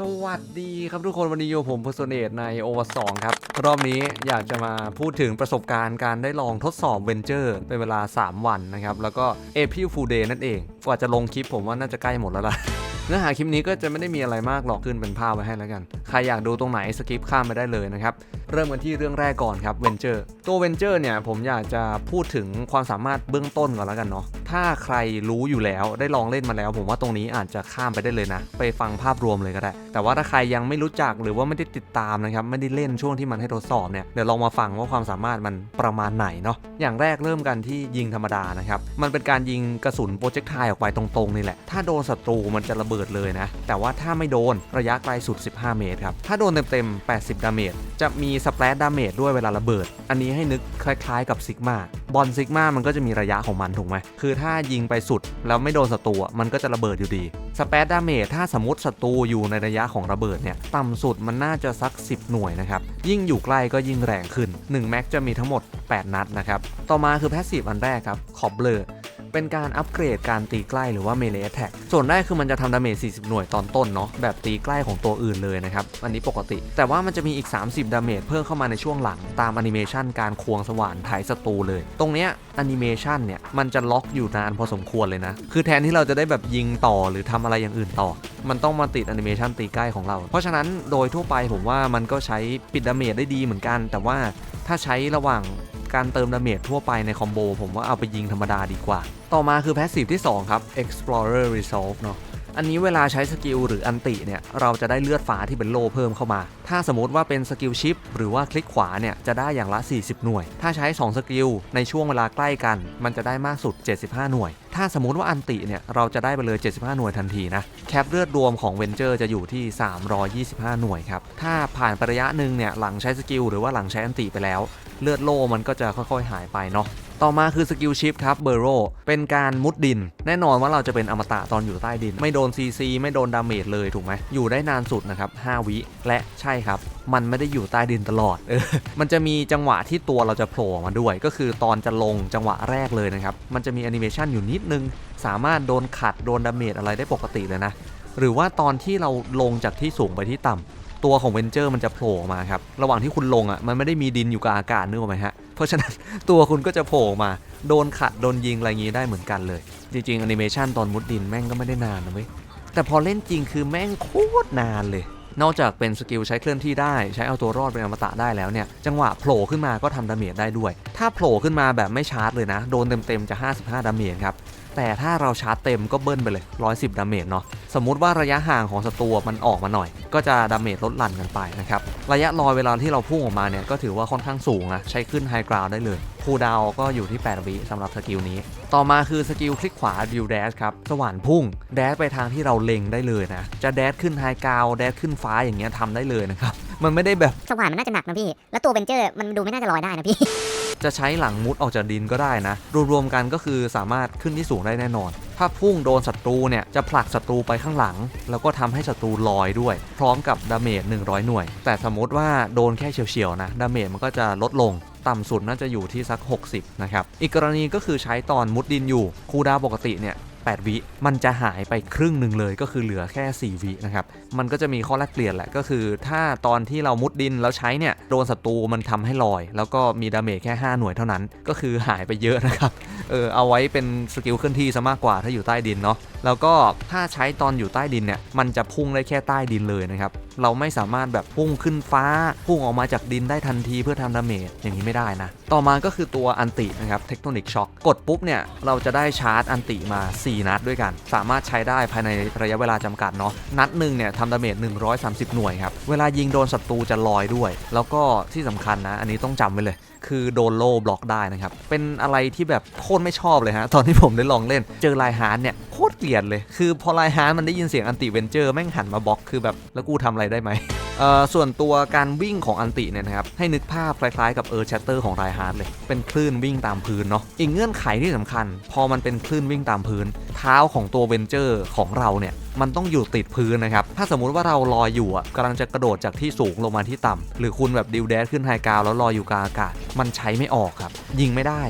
สวัสดีครับทุกคนวันนี้อยู่ผมพ e เนตในโอวสองครับ รอบนี้อยากจะมาพูดถึงประสบการณ์การได้ลองทดสอบเวนเจอร์เป็นเวลา 3 วันนะครับ แล้วก็เอพิลฟูเดย์นั่นเอง กว่าจะลงคลิปผมว่าน่าจะใกล้หมดแล้วล่ะ เนื้อหาคลิปนี้ก็จะไม่ได้มีอะไรมากหรอกขึ้นเป็นภาพไว้ให้แล้วกัน ใครอยากดูตรงไหนสกิปข้ามไปได้เลยนะครับเริ่มกันที่เรื่องแรกก่อนครับเวนเจอร์ตัวเวนเจอร์เนี่ยผมอยากจะพูดถึงความสามารถเบื้องต้นก่อนแล้วกันเนาะถ้าใครรู้อยู่แล้วได้ลองเล่นมาแล้ว ผมว่าตรงนี้อาจจะข้ามไปได้เลยนะ ไปฟังภาพรวมเลยก็ได้ แต่ว่าถ้าใครยังไม่รู้จักหรือว่าไม่ได้ติดตามนะครับไม่ได้เล่นช่วงที่มันให้ทดสอบเนี่ยเดี๋ยวลองมาฟังว่าความสามารถมันประมาณไหนเนาะอย่างแรกเริ่มกันที่ยิงธรรมดานะครับมันเป็นการยิงกระสุนโปรเจกต์ไทออกไปตรงๆนี่แหละถ้าโดนศัตรูมันจะระเบิดเลยนะแต่ว่าถ้าไม่โดนระยะไกลสุด 15 เมตรครับถ้าโดนเต็มๆ80 ดาเมจจะมีสเปรดดาเมจด้วยเวลาระเบิด อันนี้ให้นึกคล้ายๆ กับซิกมาบอลซิกมามันก็จะมีระยะของมันถูกไหมคือถ้ายิงไปสุด แล้วไม่โดนศัตรูมันก็จะระเบิดอยู่ดีสเปซดาเมจถ้าสมมติศัตรูอยู่ในระยะของระเบิดเนี่ยต่ำสุดมันน่าจะสัก 10 หน่วยนะครับ ยิ่งอยู่ใกล้ก็ยิ่งแรงขึ้น 1 แม็กจะมีทั้งหมด 8 นัดนะครับ ต่อมาคือแพสซีฟอันแรกครับขอบเบลอ เป็นการอัปเกรดการตีใกล้หรือว่าเมเลแท็กส่วนแรกคือมันจะทำดาเมจ 40 หน่วยตอนต้นเนาะแบบตีใกล้ของตัวอื่นเลยนะครับอันนี้ปกติ แต่ว่ามันจะมีอีก 30 ดาเมจเพิ่มเข้ามาในช่วงหลังตามแอนิเมชันการควงสว่านไถศัตรูเลย ตรงเนี้ยแอนิเมชันเนี่ยมันจะล็อกอยู่นานพอสมควรเลยนะ คือแทนที่เราจะได้แบบยิงต่อหรือทำอะไรอย่างอื่นต่อ มันต้องมาติดแอนิเมชันตีใกล้ของเรา เพราะฉะนั้นโดยทั่วไปผมว่ามันก็ใช้ปิดดาเมจได้ดีเหมือนกัน แต่ว่าถ้าใช้ระหว่าง การเติมดาเมจทั่วไปในคอมโบผมว่าเอาไปยิงธรรมดาดีกว่า ต่อมาคือแพสซีฟที่ 2 ครับ Explorer Resolve เนาะอันนี้เวลาใช้สกิลหรืออันติเนี่ยเราจะได้เลือดฟ้าที่เป็นโลเพิ่มเข้ามา ถ้าสมมติว่าเป็นสกิลชิปหรือว่าคลิกขวาเนี่ยจะได้อย่างละ 40 หน่วย ถ้าใช้ 2 สกิลในช่วงเวลาใกล้กัน มันจะได้มากสุด 75 หน่วย ถ้าสมมติว่าอันติเนี่ย เราจะได้ไปเลย 75 หน่วยทันทีนะ แคปเลือดรวมของเวนเจอร์จะอยู่ที่ 325 หน่วยครับ ถ้าผ่านประยะหนึ่งเนี่ย หลังใช้สกิลหรือว่าหลังใช้อันติไปแล้ว เลือดโล่มันก็จะค่อยๆ หายไปเนาะต่อมาคือสกิลชิปครับเบอร์โรเป็นการมุดดิน แน่นอนว่าเราจะเป็นอมตะตอนอยู่ใต้ดิน ไม่โดน CC ไม่โดนดาเมจเลยถูกไหมอยู่ได้นานสุดนะครับ5วิและใช่ครับมันไม่ได้อยู่ใต้ดินตลอดเออมันจะมีจังหวะที่ตัวเราจะโผล่มาด้วย ก็คือตอนจะลงจังหวะแรกเลยนะครับ มันจะมีแอนิเมชันอยู่นิดนึง สามารถโดนขัดโดนดาเมจอะไรได้ปกติเลยนะ หรือว่าตอนที่เราลงจากที่สูงไปที่ต่ำตัวของเวนเจอร์มันจะโผล่มาครับ ระหว่างที่คุณลงอะมันไม่ได้มีดินอยู่กับอากาศนึกออกไหมฮะ เพราะฉะนั้นตัวคุณก็จะโผล่มา โดนขัดโดนยิงอะไรอย่างงี้ได้เหมือนกันเลย จริงๆแอนิเมชันตอนมุดดินแม่งก็ไม่ได้นานนะเว้ยแต่พอเล่นจริงคือแม่งโคตรนานเลย นอกจากเป็นสกิลใช้เคลื่อนที่ได้ใช้เอาตัวรอดเป็นอมตะได้แล้วเนี่ยจังหวะโผล่ขึ้นมาก็ทำดาเมจได้ด้วย ถ้าโผล่ขึ้นมาแบบไม่ชาร์จเลยนะ โดนเต็มๆจะ 55 ดาเมจครับแต่ถ้าเราชาร์จเต็มก็เบิ้ลไปเลย 110 ดาเมจเนาะ สมมุติว่าระยะห่างของศัตรูมันออกมาหน่อย ก็จะดาเมจลดหลั่นกันไปนะครับ ระยะลอยเวลาที่เราพุ่งออกมาเนี่ยก็ถือว่าค่อนข้างสูงนะ ใช้ขึ้นไฮกราวได้เลยคูดาวก็อยู่ที่ 8 วิสำหรับสกิลนี้ ต่อมาคือสกิลคลิกขวาดิวแดชครับสว่านพุ่ง แดชไปทางที่เราเล็งได้เลยนะ จะแดชขึ้นไฮกาวแดชขึ้นฟ้าอย่างเงี้ยทำได้เลยนะครับ มันไม่ได้แบบ สว่านมันน่าจะหนักนะพี่ แล้วตัวเบนเจอร์มันดูไม่น่าจะลอยได้นะพี่ จะใช้หลังมุดออกจากดินก็ได้นะ รวมๆกันก็คือสามารถขึ้นที่สูงได้แน่นอน ถ้าพุ่งโดนศัตรูเนี่ยจะผลักศัตรูไปข้างหลัง แล้วก็ทำให้ศัตรูลอยด้วย พร้อมกับดาเมจ100 หน่วย แต่สมมติว่าโดนแค่เฉียวๆนะดาเมจมันก็จะลดลงต่ำสุดน่าจะอยู่ที่สัก 60 นะครับ อีกกรณีก็คือใช้ตอนมุดดินอยู่ คูดาวปกติเนี่ย 8 วิมันจะหายไปครึ่งหนึ่งเลยก็คือเหลือแค่ 4 วินะครับ มันก็จะมีข้อแลกเปลี่ยนแหละก็คือ ถ้าตอนที่เรามุดดินแล้วใช้เนี่ยโดนศัตรูมันทำให้ลอย แล้วก็มีดาเมจแค่ 5 หน่วยเท่านั้น ก็คือหายไปเยอะนะครับเออเอาไว้เป็นสกิลเคลื่อนที่ซะมากกว่าถ้าอยู่ใต้ดินเนาะแล้วก็ถ้าใช้ตอนอยู่ใต้ดินเนี่ยมันจะพุ่งได้แค่ใต้ดินเลยนะครับ เราไม่สามารถแบบพุ่งขึ้นฟ้า พุ่งออกมาจากดินได้ทันทีเพื่อทำดาเมจอย่างนี้ไม่ได้นะ ต่อมาก็คือตัวอันตินะครับเทคโทนิกช็อคกดปุ๊บเนี่ย เราจะได้ชาร์จอันติมา 4 นัดด้วยกัน สามารถใช้ได้ภายในระยะเวลาจำกัดเนาะนัดหนึ่งเนี่ยทำดาเมจ130 หน่วยครับ เวลายิงโดนศัตรูจะลอยด้วย แล้วก็ที่สำคัญนะ อันนี้ต้องจำไว้เลย คือโดนโล่บล็อกได้นะครับเป็นอะไรที่แบบโคตรไม่ชอบเลยฮะตอนที่ผมได้ลองเล่นเจอไลฮาร์ดเนี่ยโค กลียดเลย คือพอไลฮาร์มันได้ยินเสียงอันติเวนเจอร์แม่งหันมาบล็อกคือแบบแล้วกูทำอะไรได้ไหมเอ่อส่วนตัวการวิ่งของอันติเนี่ยนะครับ ให้นึกภาพคล้ายๆกับเออร์แชตเตอร์ของไรฮาร์ดเลย เป็นคลื่นวิ่งตามพื้นเนาะอีกเงื่อนไขที่สำคัญ พอมันเป็นคลื่นวิ่งตามพื้น เท้าของตัวเวนเจอร์ของเราเนี่ยมันต้องอยู่ติดพื้นนะครับ ถ้าสมมุติว่าเราลอยอยู่อะกำลังจะกระโดดจากที่สูงลงมาที่ต่ำหรือคุณแบบดิวแดชขึ้นไฮกราวแล้วลอยอยู่กลางอากาศ มันใช้ไม่ออกครับ ยิงไม่ได้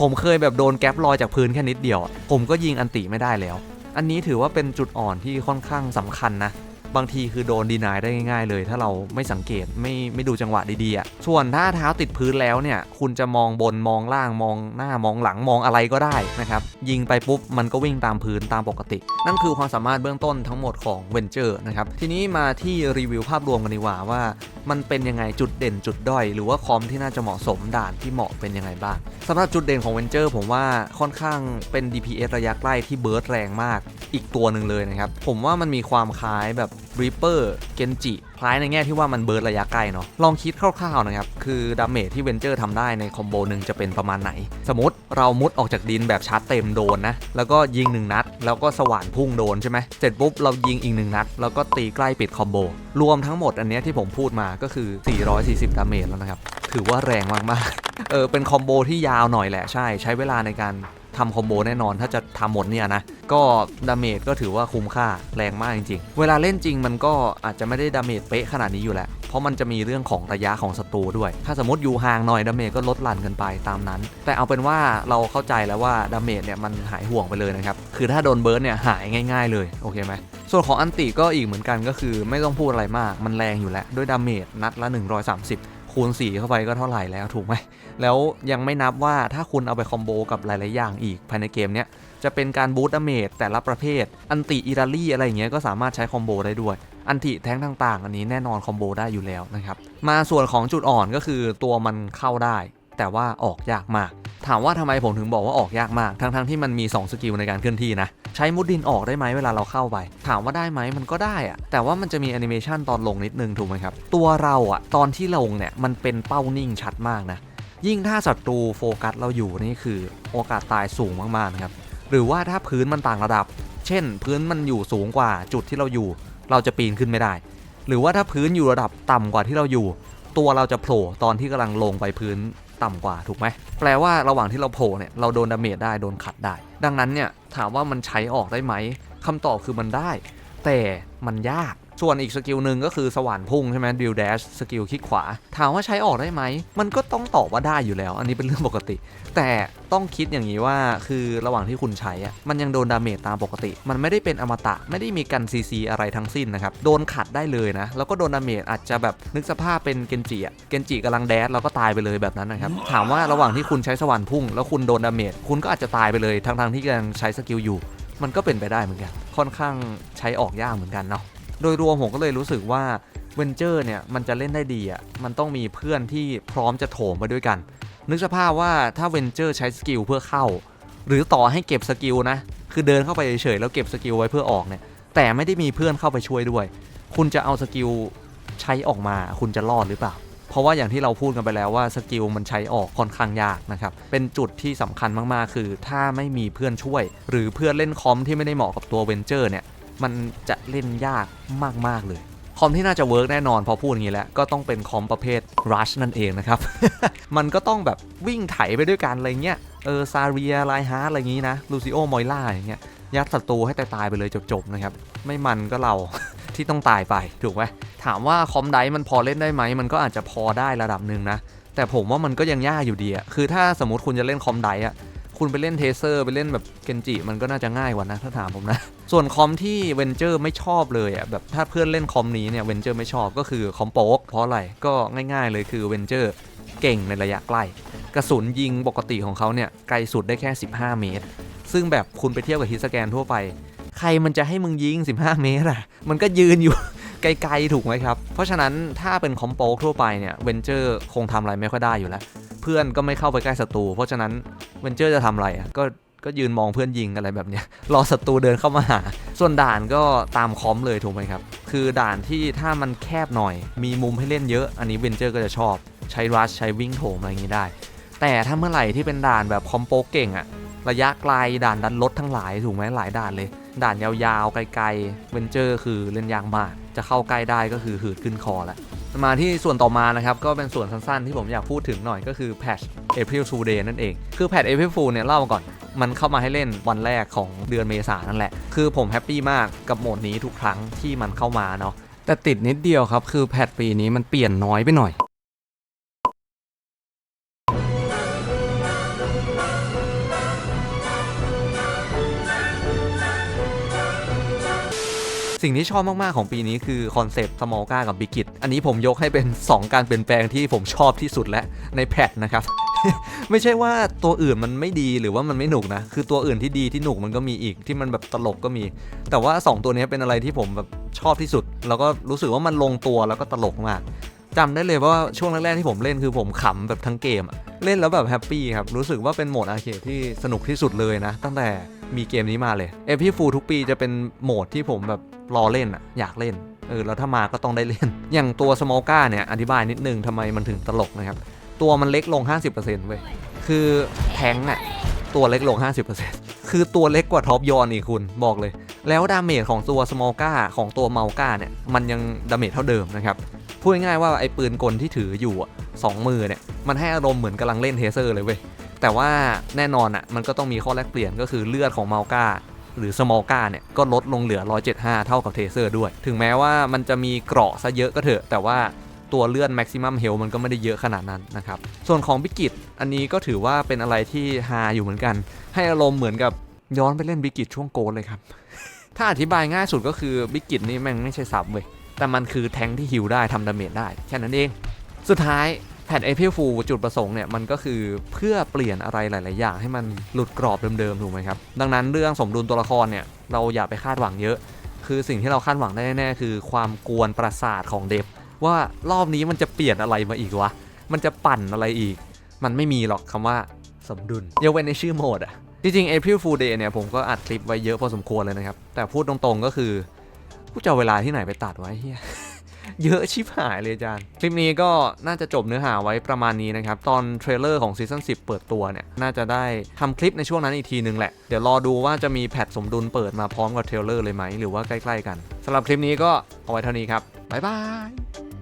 ผมเคยแบบโดนแก๊ปลอยจากพื้นแค่นิดเดียว ผมก็ยิงอันติไม่ได้แล้ว อันนี้ถือว่าเป็นจุดอ่อนที่ค่อนข้างสำคัญนะ บางทีคือโดนดีนายได้ง่ายๆเลย ถ้าเราไม่สังเกตไม่ไม่ดูจังหวะดีๆอะส่วนถ้าเท้าติดพื้นแล้วเนี่ย คุณจะมองบนมองล่างมองหน้ามองหลังมองอะไรก็ได้นะครับ ยิงไปปุ๊บมันก็วิ่งตามพื้นตามปกติ นั่นคือความสามารถเบื้องต้นทั้งหมดของเวนเจอร์นะครับ ทีนี้มาที่รีวิวภาพรวมกันดีกว่าว่า มันเป็นยังไงจุดเด่นจุดด้อย หรือว่าคอมที่น่าจะเหมาะสมด่านที่เหมาะเป็นยังไงบ้างสำหรับจุดเด่นของเวนเจอร์ผมว่าค่อนข้างเป็น DPS ระยะใกล้ที่เบิร์ดแรงมากอีกตัวหนึ่งเลยนะครับผมว่ามันมีความคล้ายแบบ Reaper เกนจิคล้ายในแง่ที่ว่ามันเบิร์ดระยะไกลเนาะลองคิดคร่าวๆนะครับ คือดาเมจที่เวนเจอร์ทำได้ในคอมโบหนึ่งจะเป็นประมาณไหน สมมติเรามุดออกจากดินแบบชาร์จเต็มโดนนะ แล้วก็ยิงหนึ่งนัด แล้วก็สว่านพุ่งโดนใช่ไหมเสร็จปุ๊บเรายิงอีกหนึ่งนัด แล้วก็ตีใกล้ปิดคอมโบรวมทั้งหมดอันนี้ที่ผมพูดมาก็คือ 440 ดาเมจแล้วนะครับถือว่าแรงมากๆเออเป็นคอมโบที่ยาวหน่อยแหละใช่ใช้เวลาในการ ทำคอมโบแน่นอนถ้าจะทำหมดเนี่ยนะ ก็ดาเมจก็ถือว่าคุ้มค่าแรงมากจริงๆ เวลาเล่นจริงมันก็อาจจะไม่ได้ดาเมจเป๊ะขนาดนี้อยู่แล้ว เพราะมันจะมีเรื่องของระยะของศัตรูด้วย ถ้าสมมติอยู่ห่างหน่อยดาเมจก็ลดหลั่นกันไปตามนั้น แต่เอาเป็นว่าเราเข้าใจแล้วว่าดาเมจเนี่ยมันหายห่วงไปเลยนะครับ คือถ้าโดนเบิร์ดเนี่ยหายง่ายๆเลยโอเคไหมส่วนของอันติก็อีกเหมือนกันก็คือไม่ต้องพูดอะไรมากมันแรงอยู่แล้วด้วยดาเมจนัดละ 130 คูณ 4 เข้าไปก็เท่าไหร่แล้วถูกไหม แล้วยังไม่นับว่าถ้าคุณเอาไปคอมโบกับหลาย ๆ อย่างอีกภายในเกมเนี้ยจะเป็นการบูตดาเมจแต่ละประเภท อันติอิตาลีอะไรอย่างเงี้ยก็สามารถใช้คอมโบได้ด้วย อันติแท้งต่าง ๆ อันนี้แน่นอนคอมโบได้อยู่แล้วนะครับ มาส่วนของจุดอ่อนก็คือตัวมันเข้าได้ แต่ว่าออกยากมาก ถามว่าทำไมผมถึงบอกว่าออกยากมาก ทั้งๆที่มันมี 2 สกิลในการเคลื่อนที่นะ ใช้มุดดินออกได้ไหมเวลาเราเข้าไป ถามว่าได้ไหมมันก็ได้อะแต่ว่ามันจะมีแอนิเมชันตอนลงนิดนึงถูกไหมครับ ตัวเราอะตอนที่ลงเนี่ยมันเป็นเป้านิ่งชัดมากนะ ยิ่งถ้าศัตรูโฟกัสเราอยู่นี่คือโอกาสตายสูงมากๆนะครับ หรือว่าถ้าพื้นมันต่างระดับ เช่น พื้นมันอยู่สูงกว่าจุดที่เราอยู่ เราจะปีนขึ้นไม่ได้ หรือว่าถ้าพื้นอยู่ระดับต่ำกว่าที่เราอยู่ ตัวเราจะโผล่ตอนที่กำลังลงไปพื้น ต่ำกว่าถูกไหมแปลว่าระหว่างที่เราโผล่เนี่ยเราโดนดาเมจได้โดนขัดได้ ดังนั้นเนี่ยถามว่ามันใช้ออกได้ไหมคำตอบคือมันได้ แต่มันยาก ส่วนอีกสกิลหนึ่งก็คือสว่านพุ่งใช่ไหมดิวแดชสกิลคลิกขวา ถามว่าใช้ออกได้ไหม มันก็ต้องตอบว่าได้อยู่แล้ว อันนี้เป็นเรื่องปกติ แต่ต้องคิดอย่างนี้ว่าคือระหว่างที่คุณใช้อะมันยังโดนดาเมจตามปกติ มันไม่ได้เป็นอมตะไม่ได้มีกันซีซีอะไรทั้งสิ้นนะครับ โดนขัดได้เลยนะ แล้วก็โดนดาเมจอาจจะแบบนึกสภาพเป็นเกนจิอะเกนจิกำลังแดดแล้วก็ตายไปเลยแบบนั้นนะครับ ถามว่าระหว่างที่คุณใช้สว่านพุ่ง แล้วคุณโดนดาเมจคุณก็อาจจะตายไปเลยทั้งๆที่กำลังใช้สกิลอยู่ มันก็เป็นไปได้เหมือนกัน ค่อนข้างใช้ออกยากเหมือนกันเนาะ โดยรวมผมก็เลยรู้สึกว่าเวนเจอร์เนี่ยมันจะเล่นได้ดีอะมันต้องมีเพื่อนที่พร้อมจะโถมไปด้วยกัน นึกสภาพว่าถ้าเวนเจอร์ใช้สกิลเพื่อเข้า หรือต่อให้เก็บสกิลนะ คือเดินเข้าไปเฉยๆแล้วเก็บสกิลไว้เพื่อออกเนี่ยแต่ไม่ได้มีเพื่อนเข้าไปช่วยด้วย คุณจะเอาสกิลใช้ออกมาคุณจะรอดหรือเปล่า เพราะว่าอย่างที่เราพูดกันไปแล้วว่าสกิลมันใช้ออกค่อนข้างยากนะครับ เป็นจุดที่สำคัญมากๆ คือ ถ้าไม่มีเพื่อนช่วย หรือเพื่อนเล่นคอมที่ไม่ได้เหมาะกับตัวเวนเจอร์เนี่ย มันจะเล่นยากมาก ๆ เลย คอมที่น่าจะเวิร์กแน่นอนพอพูดอย่างนี้แล้ว ก็ต้องเป็นคอมประเภท Rush นั่นเองนะครับ มันก็ต้องแบบวิ่งไถไปด้วยกันอะไรเงี้ย เออซาเรียไลฮาร์อะไรอย่างงี้นะลูซิโอมอยล่าอย่างเงี้ยยัดศัตรูให้ตายๆไปเลยจบๆนะครับ ไม่มันก็เรา ที่ต้องตายไปถูกไหมถามว่าคอมไดมันพอเล่นได้ไหมมันก็อาจจะพอได้ระดับหนึ่งนะแต่ผมว่ามันก็ยังยากอยู่ดีอะคือถ้าสมมติคุณจะเล่นคอมไดอะ คุณไปเล่นเทเซอร์ไปเล่นแบบเกนจิมันก็น่าจะง่ายกว่านะถ้าถามผมนะ ส่วนคอมที่เวนเจอร์ไม่ชอบเลยอะแบบถ้าเพื่อนเล่นคอมนี้เนี่ยเวนเจอร์ไม่ชอบก็คือคอมโป๊กเพราะอะไรก็ง่าย ๆ เลยคือเวนเจอร์เก่งในระยะใกล้ กระสุนยิงปกติของเขาเนี่ยไกลสุดได้แค่ 15 เมตร ซึ่งแบบคุณไปเที่ยบกับฮิตสแกนทั่วไป ใครมันจะให้มึงยิง 15 เมตรอะมันก็ยืนอยู่ไกลๆถูกไหมครับ เพราะฉะนั้นถ้าเป็นคอมโป๊กทั่วไปเนี่ยเวนเจอร์คงทำอะไรไม่ค่อยได้อยู่แล้ว เพื่อนก็ไม่เข้าไปใกล้ศัตรูเพราะฉะนั้นเวนเจอร์จะทำอะไรอะก็ก็ยืนมองเพื่อนยิงอะไรแบบเนี้ยรอศัตรูเดินเข้ามาหา ส่วนด่านก็ตามคอมเลยถูกไหมครับ คือด่านที่ถ้ามันแคบหน่อย มีมุมให้เล่นเยอะ อันนี้เวนเจอร์ก็จะชอบ ใช้รัชใช้วิ่งโถมอะไรอย่างนี้ได้ แต่ถ้าเมื่อไหร่ที่เป็นด่านแบบคอมโปเก่งอะระยะไกลด่านดันรถทั้งหลายถูกไหมหลายด่านเลย ด่านยาวๆไกลๆเวนเจอร์คือเล่นยากมาก จะเข้าใกล้ได้ก็คือหืดขึ้นคอแล้ว มาที่ส่วนต่อมานะครับก็เป็นส่วนสั้นๆ ที่ผมอยากพูดถึงหน่อยก็คือ patch April Fool Day นั่นเอง คือแพท April Fool เนี่ยเล่ามาก่อน มันเข้ามาให้เล่นวันแรกของเดือนเมษายนนั่นแหละ คือผมแฮปปี้มากกับโหมดนี้ทุกครั้งที่มันเข้ามาเนาะแต่ติดนิดเดียวครับ คือแพทปีนี้มันเปลี่ยนน้อยไปหน่อย สิ่งที่ชอบมาก ๆ ของปีนี้คือคอนเซปต์สมอลกากับบิกิตอันนี้ผมยกให้เป็น 2 การเปลี่ยนแปลงที่ผมชอบที่สุดและในแพทนะครับ ไม่ใช่ว่าตัวอื่นมันไม่ดีหรือว่ามันไม่หนุกนะ คือตัวอื่นที่ดีที่หนุกมันก็มีอีกที่มันแบบตลกก็มี แต่ว่า 2 ตัวนี้เป็นอะไรที่ผมแบบชอบที่สุด แล้วก็รู้สึกว่ามันลงตัวแล้วก็ตลกมาก จำได้เลยว่าช่วงแรกๆที่ผมเล่นคือผมขำแบบทั้งเกมเล่นแล้วแบบแฮปปี้ครับ รู้สึกว่าเป็นโหมดอาร์เคดที่สนุกที่สุดเลยนะ ตั้งแต่มีเกมนี้มาเลยเอพีฟูทุกปีจะเป็นโหมดที่ผมแบบรอเล่นอะอยากเล่นเออแล้วถ้ามาก็ต้องได้เล่น อย่างตัวสมอลกาเนี่ยอธิบายนิดนึงทำไมมันถึงตลกนะครับ ตัวมันเล็กลง 50%เว้ยคือแทงอะตัวเล็กลง 50%คือตัวเล็กกว่าท็อปยอนอีกคุณบอกเลย แล้วดาเมจของตัวสมอลก้าของตัวเมาก้าเนี่ยมันยังดาเมจเท่าเดิมนะครับ พูดง่ายๆว่าไอ้ปืนกลที่ถืออยู่สองมือเนี่ยมันให้อารมณ์เหมือนกำลังเล่นเทเซอร์เลยเว้ยแต่ว่าแน่นอนอะมันก็ต้องมีข้อแลกเปลี่ยนก็คือเลือดของเมาก้าหรือสมอลกาเนี่ยก็ลดลงเหลือ 175 เท่ากับเทเซอร์ด้วย ถึงแม้ว่ามันจะมีเกราะซะเยอะก็เถอะ แต่ว่าตัวเลือด maximum health มันก็ไม่ได้เยอะขนาดนั้นนะครับ ส่วนของบิกิตอันนี้ก็ถือว่าเป็นอะไรที่ฮาอยู่เหมือนกัน ให้อารมณ์เหมือนกับย้อนไปเล่นบิกิตช่วงโกนเลยครับ ถ้าอธิบายง่ายสุดก็คือบิกิตนี่แม่งไม่ใช่ซับเว้ย แต่มันคือแทงที่ฮิวได้ทำดาเมจได้แค่นั้นเอง สุดท้ายแพทเอพิฟูจุดประสงค์เนี่ยมันก็คือเพื่อเปลี่ยนอะไรหลาย ๆ อย่างให้มันหลุดกรอบเดิม ๆ ถูกไหมครับ ดังนั้นเรื่องสมดุลตัวละครเนี่ยเราอย่าไปคาดหวังเยอะ คือสิ่งที่เราคาดหวังได้แน่ๆคือความกวนประสาทของเดฟว่ารอบนี้มันจะเปลี่ยนอะไรมาอีกวะ มันจะปั่นอะไรอีก มันไม่มีหรอกคำว่าสมดุลยกเว้นในชื่อโหมดอะจริงๆ April Fool Day เนี่ยผมก็อัดคลิปไว้เยอะพอสมควรเลยนะครับ แต่พูดตรงๆก็คือ กูจะเอาเวลาที่ไหนไปตัดไว้เฮียเยอะชิบหายเลยอาจารย์ คลิปนี้ก็น่าจะจบเนื้อหาไว้ประมาณนี้นะครับ ตอนเทรลเลอร์ของซีซั่น10 เปิดตัวเนี่ย น่าจะได้ทำคลิปในช่วงนั้นอีกทีนึงแหละ เดี๋ยวรอดูว่าจะมีแพทสมดุลเปิดมาพร้อมกับเทรลเลอร์เลยไหม หรือว่าใกล้ ๆ กันสำหรับคลิปนี้ก็เอาไว้เท่านี้ครับบ๊ายบาย